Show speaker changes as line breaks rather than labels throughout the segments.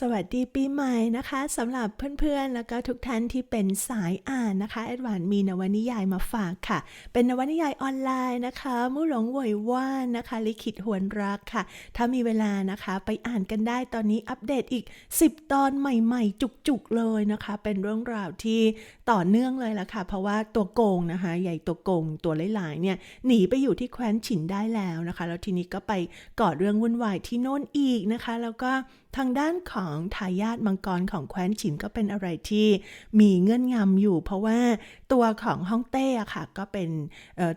สวัสดีปีใหม่นะคะสำหรับเพื่อนๆ แล้วก็ทุกท่านที่เป็นสายอ่านนะคะแอดวานมีนวนิยายมาฝากค่ะ เป็นนวนิยายออนไลน์นะคะ มู่หลงเหวยว่านนะคะ ลิขิตหวนรักค่ะ ถ้ามีเวลานะคะไปอ่านกันได้ตอนนี้อัปเดตอีก 10 ตอนใหม่ๆ จุกๆเลยนะคะ เป็นเรื่องราวที่ต่อเนื่องเลยละค่ะ เพราะว่าตัวโกงนะคะ ใหญ่ตัวโกงตัวหลายๆเนี่ยหนีไปอยู่ที่แคว้นฉินได้แล้วนะคะ แล้วทีนี้ก็ไปก่อเรื่องวุ่นวายที่โน่นอีกนะคะ แล้วก็ ทางด้านของทายาทมังกรของแคว้นฉินก็เป็นอะไรที่มีเงื่อนงำอยู่ เพราะว่าตัวของฮ่องเต้อะค่ะ ก็เป็น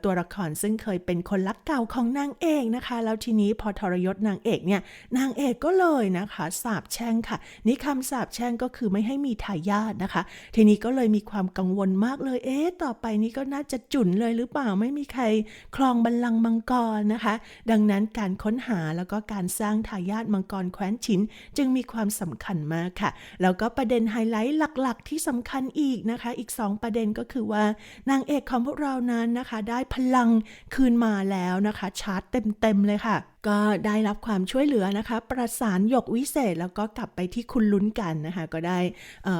ตัวละครซึ่งเคยเป็นคนรักเก่าของนางเอกนะคะ แล้วทีนี้พอทรยศนางเอกเนี่ยนางเอกก็เลยนะคะสาบแช่งค่ะ นี่คำสาบแช่งก็คือไม่ให้มีทายาทนะคะ ทีนี้ก็เลยมีความกังวลมากเลยเอ๊ะต่อไปนี้ก็น่าจะจุนเลยหรือเปล่าไม่มีใครครองบัลลังก์มังกรนะคะ ดังนั้นการค้นหาแล้วก็การสร้างทายาทมังกรแคว้นฉินจึงมีความสำคัญมากค่ะ แล้วก็ประเด็นไฮไลท์หลักๆ ที่สำคัญอีกนะคะ อีก 2 ประเด็นก็คือว่านางเอกของพวกเรานั้นนะคะ ได้พลังคืนมาแล้วนะคะ ชาร์จเต็มๆเลยค่ะ ก็ได้รับความช่วยเหลือนะคะ ประสานหยกวิเศษแล้วก็กลับไปที่คุณลุ้นกันนะคะ ก็ได้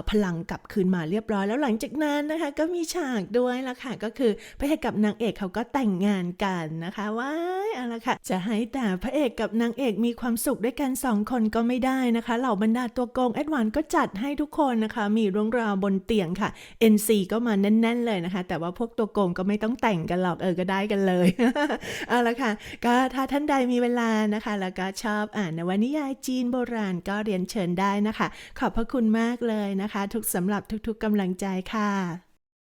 พลังกลับคืนมาเรียบร้อย แล้วหลังจากนั้นนะคะ ก็มีฉากด้วยละค่ะ ก็คือพระเอกกับนางเอกเขาก็แต่งงานกันนะคะว้ายเอาละค่ะจะให้แต่พระเอกกับนางเอกมีความสุขด้วยกันสองคนก็ไม่ได้นะคะเหล่าบรรดาตัวโกงแอดวานก็จัดให้ทุกคนนะคะ มีเรื่องราวบนเตียงค่ะ NC ก็มาแน่น ๆ เลยนะคะ แต่ว่าพวกตัวโกงก็ไม่ต้องแต่งกันหรอกเออก็ได้กันเลยเอาละค่ะก็ถ้าท่านใดมีเวลาลานะคะ แล้วก็ชอบอ่านนวนิยายจีนโบราณก็เรียนเชิญได้นะคะ ขอบพระคุณมากเลยนะคะ ทุกสำหรับทุกๆกำลังใจค่ะ